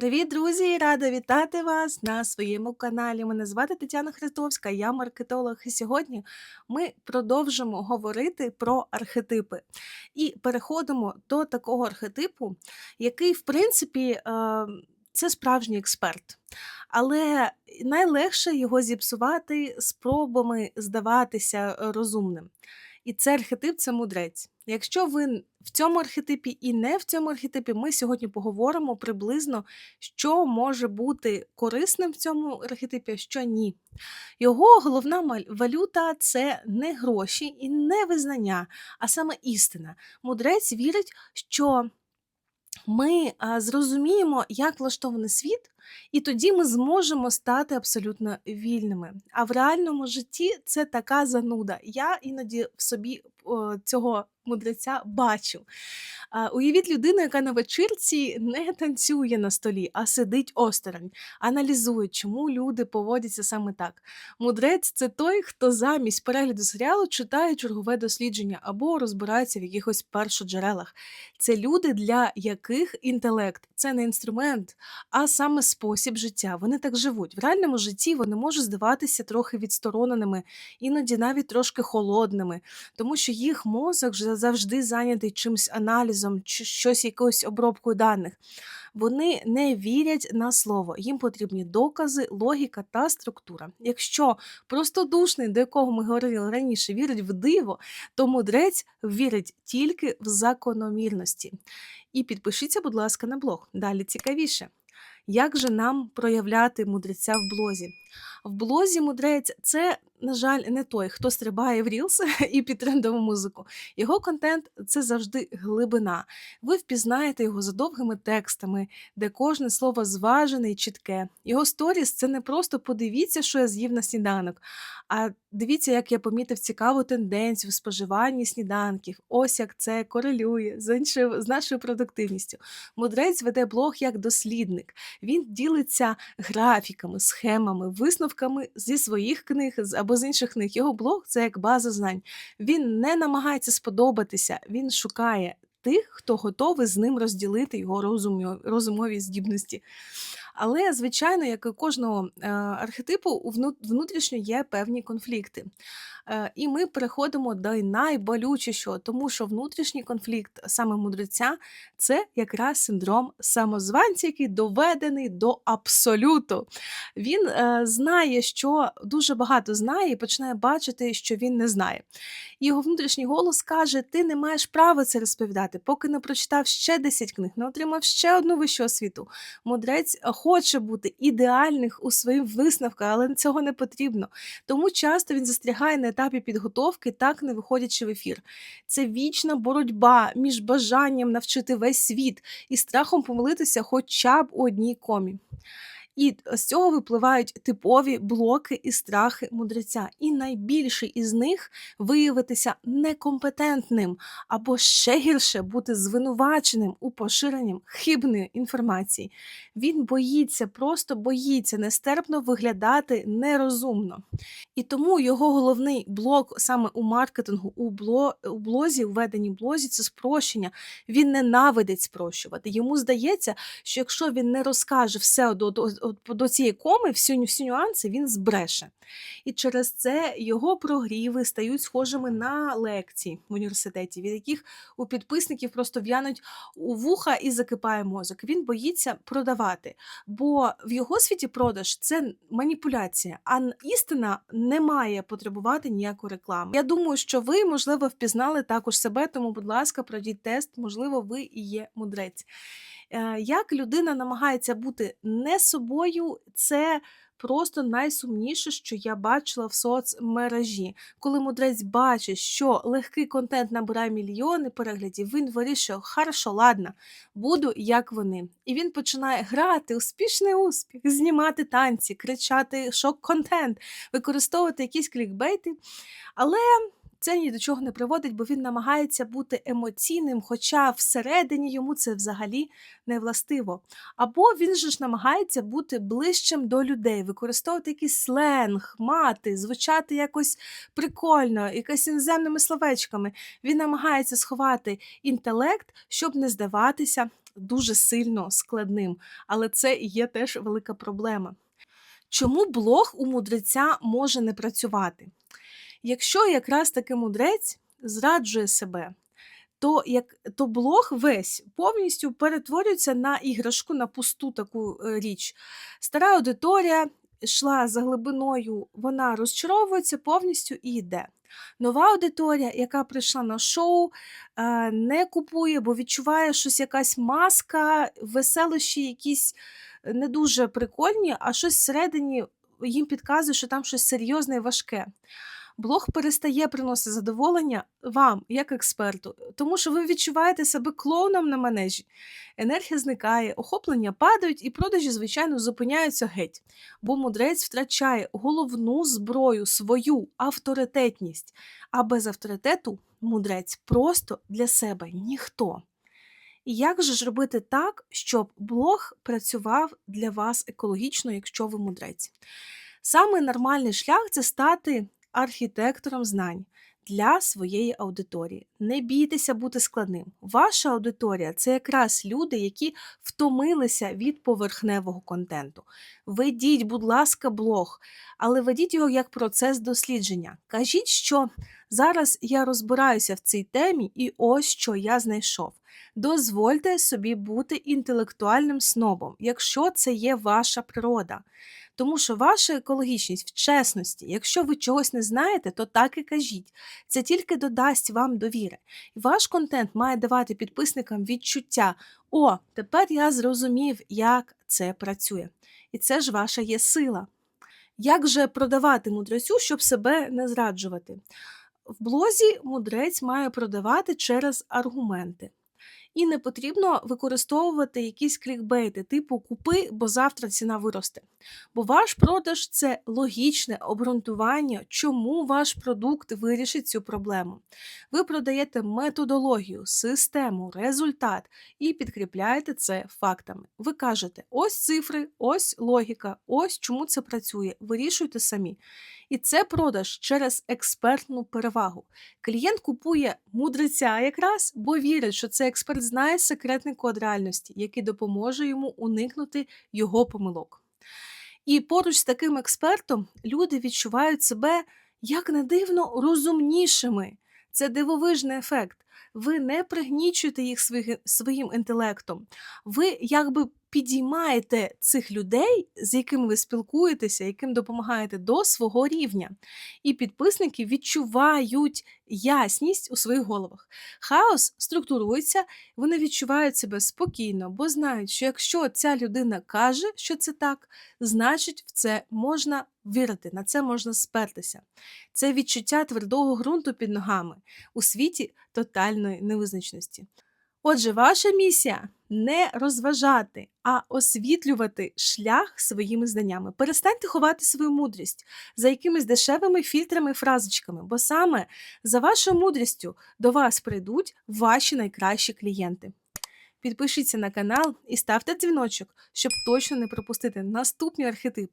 Привіт, друзі! Рада вітати вас на своєму каналі. Мене звати Тетяна Христовська, я маркетолог. І сьогодні ми продовжимо говорити про архетипи. І переходимо до такого архетипу, який, в принципі, е, це справжній експерт. Але найлегше його зіпсувати спробами здаватися розумним. І це архетип це мудрець. Якщо ви в цьому архетипі і не в цьому архетипі, ми сьогодні поговоримо приблизно, що може бути корисним в цьому архетипі, а що ні. Його головна валюта це не гроші і не визнання, а саме істина. Мудрець вірить, що ми зрозуміємо, як влаштований світ, і тоді ми зможемо стати абсолютно вільними. А в реальному житті це така зануда. Я іноді в собі цього мудреця бачу. Уявіть людину, яка на вечірці не танцює на столі, а сидить осторонь, аналізує, чому люди поводяться саме так. Мудрець це той, хто замість перегляду серіалу читає чергове дослідження або розбирається в якихось першоджерелах. Це люди, для яких інтелект це не інструмент, а саме спосіб життя. Вони так живуть. В реальному житті вони можуть здаватися трохи відстороненими, іноді навіть трошки холодними, тому що їх мозок завжди зайнятий чимось аналізом, щось якоюсь обробкою даних. Вони не вірять на слово, їм потрібні докази, логіка та структура. Якщо простодушний, до якого ми говорили раніше, вірить в диво, то мудрець вірить тільки в закономірності. І підпишіться, будь ласка, на блог. Далі цікавіше. Як же нам проявляти мудреця в блозі? В блозі мудрець це, на жаль, не той, хто стрибає в рілс і під трендову музику. Його контент це завжди глибина. Ви впізнаєте його за довгими текстами, де кожне слово зважене і чітке. Його сторіс це не просто подивіться, що я з'їв на сніданок, а дивіться, як я помітив цікаву тенденцію в споживанні сніданків. Ось як це корелює з іншою з нашою продуктивністю. Мудрець веде блог як дослідник. Він ділиться графіками, схемами, висновками зі своїх книг або з інших книг. Його блог це як база знань. Він не намагається сподобатися, він шукає тих, хто готовий з ним розділити його розумові, здібності. Але, звичайно, як і кожного е, архетипу, внутрішньо є певні конфлікти. Е, І ми переходимо до найболючішого, тому що внутрішній конфлікт саме мудреця це якраз синдром самозванця, який доведений до абсолюту. Він е, знає, що дуже багато знає, і починає бачити, що він не знає. Його внутрішній голос каже: Ти не маєш права це розповідати, поки не прочитав ще 10 книг, не отримав ще одну вищу освіту. Мудрець хоче бути ідеальних у своїх висновках, але цього не потрібно. Тому часто він застрягає на етапі підготовки, так не виходячи в ефір. Це вічна боротьба між бажанням навчити весь світ і страхом помилитися хоча б у одній комі. І з цього випливають типові блоки і страхи мудреця. І найбільший із них виявитися некомпетентним або ще гірше бути звинуваченим у поширенні хибної інформації. Він боїться, просто боїться нестерпно виглядати нерозумно. І тому його головний блок саме у маркетингу, у, бло, у блозі, у веденні блозі це спрощення. Він ненавидить спрощувати. Йому здається, що якщо він не розкаже все до, до, цієї коми, всі, всі нюанси, він збреше. І через це його прогріви стають схожими на лекції в університеті, від яких у підписників просто в'януть у вуха і закипає мозок. Він боїться продавати, бо в його світі продаж це маніпуляція, а істина не має потребувати ніякої реклами. Я думаю, що ви, можливо, впізнали також себе, тому, будь ласка, пройдіть тест, можливо, ви і є мудрець. Е, Як людина намагається бути не собою, це просто найсумніше, що я бачила в соцмережі. Коли мудрець бачить, що легкий контент набирає мільйони переглядів, він вирішує, хорошо, ладно, буду як вони. І він починає грати успішний успіх, знімати танці, кричати шок-контент, використовувати якісь клікбейти. Але це ні до чого не приводить, бо він намагається бути емоційним, хоча всередині йому це взагалі не властиво. Або він же ж намагається бути ближчим до людей, використовувати якийсь сленг, мати, звучати якось прикольно, якось іноземними словечками. Він намагається сховати інтелект, щоб не здаватися дуже сильно складним, але це є теж велика проблема. Чому блог у мудреця може не працювати? Якщо якраз таки мудрець зраджує себе, то як то блог весь повністю перетворюється на іграшку, на пусту таку е, річ. Стара аудиторія йшла за глибиною, вона розчаровується повністю і йде. Нова аудиторія, яка прийшла на шоу, е, не купує, бо відчуває щось якась маска, веселощі якісь е, не дуже прикольні, а щось всередині їм підказує, що там щось серйозне і важке. Блог перестає приносити задоволення вам, як експерту, тому що ви відчуваєте себе клоуном на манежі. Енергія зникає, охоплення падають і продажі, звичайно, зупиняються геть, бо мудрець втрачає головну зброю, свою авторитетність. А без авторитету мудрець просто для себе ніхто. І як же ж робити так, щоб блог працював для вас екологічно, якщо ви мудрець? Саме нормальний шлях це стати архітектором знань для своєї аудиторії. Не бійтеся бути складним. Ваша аудиторія це якраз люди, які втомилися від поверхневого контенту. Ведіть, будь ласка, блог, але ведіть його як процес дослідження. Кажіть, що зараз я розбираюся в цій темі, і ось що я знайшов. Дозвольте собі бути інтелектуальним снобом, якщо це є ваша природа. Тому що ваша екологічність в чесності, якщо ви чогось не знаєте, то так і кажіть. Це тільки додасть вам довіри. І ваш контент має давати підписникам відчуття: о, тепер я зрозумів, як це працює. І це ж ваша є сила. Як же продавати мудрецю, щоб себе не зраджувати? В блозі мудрець має продавати через аргументи. І не потрібно використовувати якісь клікбейти, типу купи, бо завтра ціна виросте. Бо ваш продаж це логічне обґрунтування, чому ваш продукт вирішить цю проблему. Ви продаєте методологію, систему, результат і підкріпляєте це фактами. Ви кажете, ось цифри, ось логіка, ось чому це працює. Вирішуйте самі. І це продаж через експертну перевагу. Клієнт купує мудреця якраз, бо вірить, що цей експерт знає секретний код реальності, який допоможе йому уникнути його помилок. І поруч з таким експертом люди відчувають себе, як не дивно, розумнішими. Це дивовижний ефект. Ви не пригнічуєте їх своїм інтелектом. Ви якби підіймаєте цих людей, з якими ви спілкуєтеся, яким допомагаєте до свого рівня. І підписники відчувають ясність у своїх головах. Хаос структурується, вони відчувають себе спокійно, бо знають, що якщо ця людина каже, що це так, значить в це можна вірити, на це можна спертися. Це відчуття твердого ґрунту під ногами у світі тотальної невизначеності. Отже, ваша місія не розважати, а освітлювати шлях своїми знаннями. Перестаньте ховати свою мудрість за якимись дешевими фільтрами фразочками, бо саме за вашою мудрістю до вас прийдуть ваші найкращі клієнти. Підпишіться на канал і ставте дзвіночок, щоб точно не пропустити наступні архетипи.